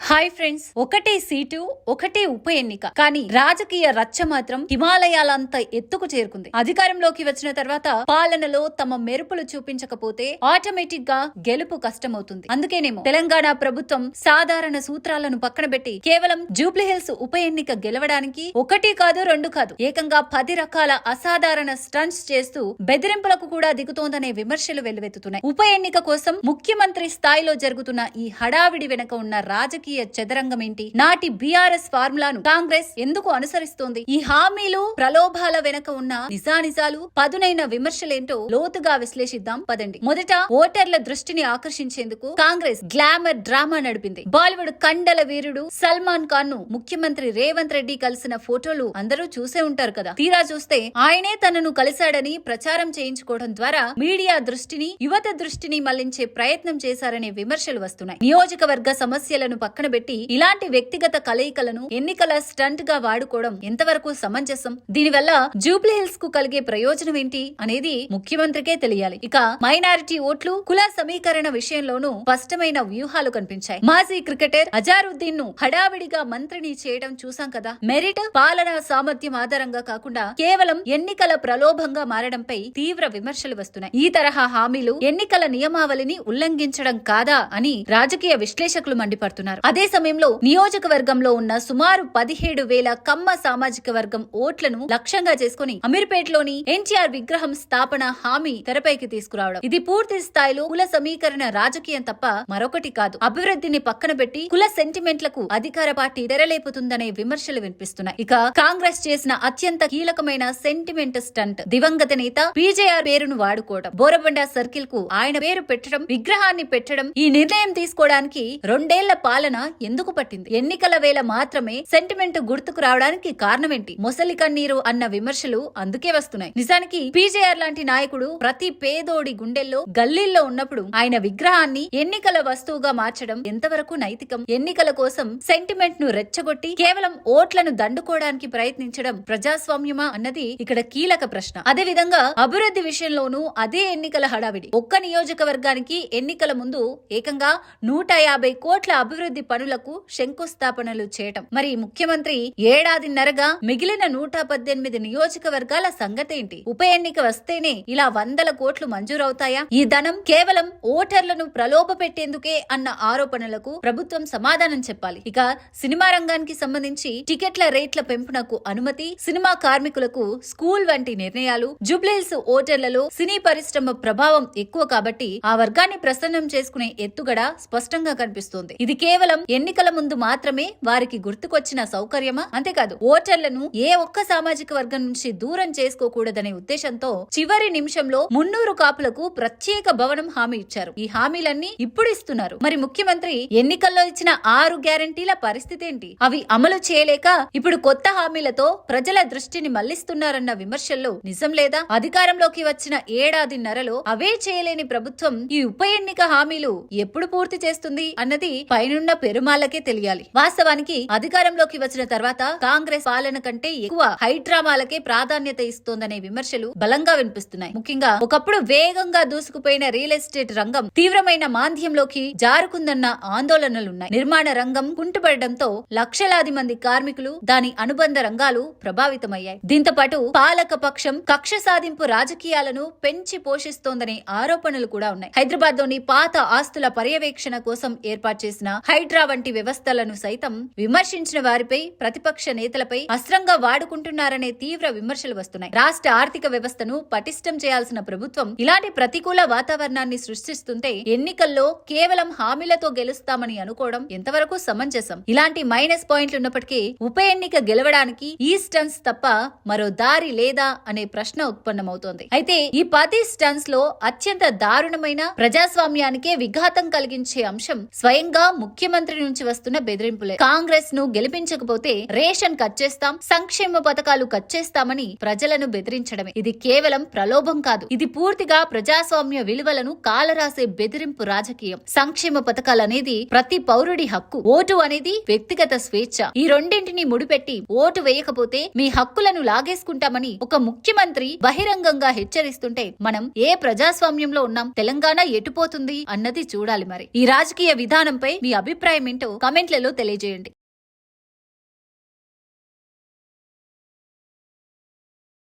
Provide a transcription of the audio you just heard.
Hi friends ఒకటే seat ఒకటే ఉప ఎన్నిక. కానీ రాజకీయ రచ్చ మాత్రం హిమాలయాలంత ఎత్తుకు చేరుకుంది. అధికారంలోకి వచ్చిన తర్వాత పాలనలో తమ మెరుపులు చూపించకపోతే ఆటోమేటిక్గా గెలుపు కష్టమవుతుంది. అందుకేనేమో తెలంగాణ ప్రభుత్వం సాధారణ సూత్రాలను పక్కన పెట్టి కేవలం జూబ్లీహిల్స్ ఉప ఎన్నిక గెలవడానికి ఒకటి కాదు రెండు కాదు ఏకంగా పది రకాల అసాధారణ స్టంట్స్ చేస్తూ బెదిరింపులకు కూడా దిగుతోందనే విమర్శలు వెల్లువెత్తుతున్నాయి. ఉప ఎన్నిక కోసం ముఖ్యమంత్రి స్థాయిలో జరుగుతున్న ఈ హడావిడి వెనక ఉన్న రాజకీయ చదరంగం ఏంటి? నాటి బీఆర్ఎస్ ఫార్ములాను కాంగ్రెస్ ఎందుకు అనుసరిస్తోంది? ఈ హామీలు ప్రలోభాల వెనక ఉన్న నిజానిజాలు పదునైన విమర్శలేంటో లోతుగా విశ్లేషిద్దాం. పదండి. మొదట ఓటర్ల దృష్టిని ఆకర్షించేందుకు కాంగ్రెస్ గ్లామర్ డ్రామా నడిపింది. బాలీవుడ్ కండల వీరుడు సల్మాన్ ఖాన్ను ముఖ్యమంత్రి రేవంత్ రెడ్డి కలిసిన ఫోటోలు అందరూ చూసే ఉంటారు కదా. తీరా చూస్తే ఆయనే తనను కలిశాడని ప్రచారం చేయించుకోవడం ద్వారా మీడియా దృష్టిని యువత దృష్టిని మళ్ళించే ప్రయత్నం చేశారనే విమర్శలు వస్తున్నాయి. నియోజకవర్గ సమస్యలను పక్కన పక్కన పెట్టి ఇలాంటి వ్యక్తిగత కలయికలను ఎన్నికల స్టంట్గా వాడుకోవడం ఎంతవరకు సమంజసం? దీనివల్ల జూబ్లీ హిల్స్కు కలిగే ప్రయోజనం ఏంటి అనేది ముఖ్యమంత్రికే తెలియాలి. ఇక మైనారిటీ ఓట్లు కుల సమీకరణ విషయంలోనూ స్పష్టమైన వ్యూహాలు కనిపించాయి. మాజీ క్రికెటర్ అజారుద్దీన్ను హడావిడిగా మంత్రిని చేయడం చూసాం కదా? మెరిట్ పాలనా సామర్థ్యం ఆధారంగా కాకుండా కేవలం ఎన్నికల ప్రలోభంగా మారడంపై తీవ్ర విమర్శలు వస్తున్నాయి. ఈ తరహా హామీలు ఎన్నికల నియమావళిని ఉల్లంఘించడం కాదా అని రాజకీయ విశ్లేషకులు మండిపడుతున్నారు. అదే సమయంలో నియోజకవర్గంలో ఉన్న సుమారు పదిహేడు వేల కమ్మ సామాజిక వర్గం ఓట్లను లక్ష్యంగా చేసుకుని అమీర్పేటలోని ఎన్టీఆర్ విగ్రహం స్థాపన హామీ తెరపైకి తీసుకురావడం. ఇది పూర్తి స్థాయిలో కుల సమీకరణ రాజకీయం తప్ప మరొకటి కాదు. అభివృద్ధిని పక్కన పెట్టి కుల సెంటిమెంట్లకు అధికార పార్టీ తెరలేపుతుందనే విమర్శలు వినిపిస్తున్నాయి. ఇక కాంగ్రెస్ చేసిన అత్యంత కీలకమైన సెంటిమెంట్ స్టంట్ దివంగత నేత పీజేఆర్ పేరును వాడుకోవడం. బోరబండ సర్కిల్కు ఆయన పేరు పెట్టడం విగ్రహాన్ని పెట్టడం ఈ నిర్ణయం తీసుకోవడానికి రెండేళ్ళ పాలన ఎందుకు పట్టింది? ఎన్నికల వేళ మాత్రమే సెంటిమెంట్ గుర్తుకు రావడానికి కారణమేంటి? మొసలి కన్నీరు అన్న విమర్శలు అందుకే వస్తున్నాయి. నిజానికి పీజేఆర్ లాంటి నాయకుడు ప్రతి పేదోడి గుండెల్లో గల్లీల్లో ఉన్నప్పుడు ఆయన విగ్రహాన్ని ఎన్నికల వస్తువుగా మార్చడం ఎంతవరకు నైతికం? ఎన్నికల కోసం సెంటిమెంట్ను రెచ్చగొట్టి కేవలం ఓట్లను దండుకోవడానికి ప్రయత్నించడం ప్రజాస్వామ్యమా అన్నది ఇక్కడ కీలక ప్రశ్న. అదే విధంగా అభివృద్ధి విషయంలోనూ అదే ఎన్నికల హడావిడి. ఒక్క నియోజకవర్గానికి ఎన్నికల ముందు ఏకంగా నూట యాభై కోట్ల అభివృద్ధి పనులకు శంకుస్థాపనలు చేయటం. మరి ముఖ్యమంత్రి ఏడాదిన్నరగా మిగిలిన నూట పద్దెనిమిది నియోజకవర్గాల సంగతేంటి? ఉప ఎన్నిక వస్తేనే ఇలా వందల కోట్లు మంజూరవుతాయా? ఈ ధనం కేవలం ఓటర్లను ప్రలోభ పెట్టేందుకే అన్న ఆరోపణలకు ప్రభుత్వం సమాధానం చెప్పాలి. ఇక సినిమా రంగానికి సంబంధించి టికెట్ల రేట్ల పెంపునకు అనుమతి సినిమా కార్మికులకు స్కూల్ వంటి నిర్ణయాలు జుబ్లీల్స్ ఓటర్లలో సినీ పరిశ్రమ ప్రభావం ఎక్కువ కాబట్టి ఆ వర్గాన్ని ప్రసన్నం చేసుకునే ఎత్తుగడ స్పష్టంగా కనిపిస్తోంది. ఇది కేవలం ఎన్నికల ముందు మాత్రమే వారికి గుర్తుకొచ్చిన సౌకర్యమా? అంతేకాదు ఓటర్లను ఏ ఒక్క సామాజిక వర్గం నుంచి దూరం చేసుకోకూడదనే ఉద్దేశంతో చివరి నిమిషంలో మున్నూరు కాపులకు ప్రత్యేక భవనం హామీ ఇచ్చారు. ఈ హామీలన్నీ ఇప్పుడు ఇస్తున్నారు. మరి ముఖ్యమంత్రి ఎన్నికల్లో ఇచ్చిన ఆరు గ్యారంటీల పరిస్థితి ఏంటి? అవి అమలు చేయలేక ఇప్పుడు కొత్త హామీలతో ప్రజల దృష్టిని మళ్ళిస్తున్నారన్న విమర్శల్లో నిజం లేదా? అధికారంలోకి వచ్చిన ఏడాదిన్నరలో అవే చేయలేని ప్రభుత్వం ఈ ఉప ఎన్నిక హామీలు ఎప్పుడు పూర్తి చేస్తుంది అన్నది పైనున్న పెరుమాళ్ళకే తెలియాలి. వాస్తవానికి అధికారంలోకి వచ్చిన తర్వాత కాంగ్రెస్ పాలన కంటే ఎక్కువ హైడ్రామాలకే ప్రాధాన్యత ఇస్తోందనే విమర్శలు బలంగా వినిపిస్తున్నాయి. ముఖ్యంగా ఒకప్పుడు వేగంగా దూసుకుపోయిన రియల్ ఎస్టేట్ రంగం తీవ్రమైన మాంద్యంలోకి జారుకుందన్న ఆందోళనలున్నాయి. నిర్మాణ రంగం కుంటుపడడంతో లక్షలాది మంది కార్మికులు దాని అనుబంధ రంగాలు ప్రభావితమయ్యాయి. దీంతో పాటు పాలక పక్షం కక్ష సాధింపు రాజకీయాలను పెంచి పోషిస్తోందనే ఆరోపణలు కూడా ఉన్నాయి. హైదరాబాద్లోని పాత ఆస్తుల పర్యవేక్షణ కోసం ఏర్పాటు చేసిన హైడ్రా వంటి వ్యవస్థలను సైతం విమర్శించిన వారిపై ప్రతిపక్ష నేతలపై అస్త్రంగా వాడుకుంటున్నారనే తీవ్ర విమర్శలు వస్తున్నాయి. రాష్ట్ర ఆర్థిక వ్యవస్థను పటిష్టం చేయాల్సిన ప్రభుత్వం ఇలాంటి ప్రతికూల వాతావరణాన్ని సృష్టిస్తుంటే ఎన్నికల్లో కేవలం హామీలతో గెలుస్తామని అనుకోవడం ఎంతవరకు సమంజసం? ఇలాంటి మైనస్ పాయింట్లు ఉన్నప్పటికీ ఉప ఎన్నిక గెలవడానికి ఈ స్టన్స్ తప్ప మరో దారి లేదా అనే ప్రశ్న ఉత్పన్నమవుతోంది. అయితే ఈ పది స్టన్స్లో అత్యంత దారుణమైన ప్రజాస్వామ్యానికే విఘాతం కలిగించే అంశం స్వయంగా ముఖ్యమంత్రి నుంచి వస్తున్న బెదిరింపులే. కాంగ్రెస్ను గెలిపించకపోతే రేషన్ కట్ చేస్తాం సంక్షేమ పథకాలు కట్ చేస్తామని ప్రజలను బెదిరించడమే. ఇది కేవలం ప్రలోభం కాదు. ఇది పూర్తిగా ప్రజాస్వామ్య విలువలను కాలరాసే బెదిరింపు రాజకీయం. సంక్షేమ పథకాలనేది ప్రతి పౌరుడి హక్కు. ఓటు అనేది వ్యక్తిగత స్వేచ్ఛ. ఈ రెండింటిని ముడిపెట్టి ఓటు వేయకపోతే మీ హక్కులను లాగేసుకుంటామని ఒక ముఖ్యమంత్రి బహిరంగంగా హెచ్చరిస్తుంటే మనం ఏ ప్రజాస్వామ్యంలో ఉన్నాం? తెలంగాణ ఎటుపోతుంది? అన్నది చూడాలి మరి. ఈ రాజకీయ విధానంపై మీ అభిప్రాయం అభిప్రాయం ఏంటో కమెంట్లలో తెలియజేయండి.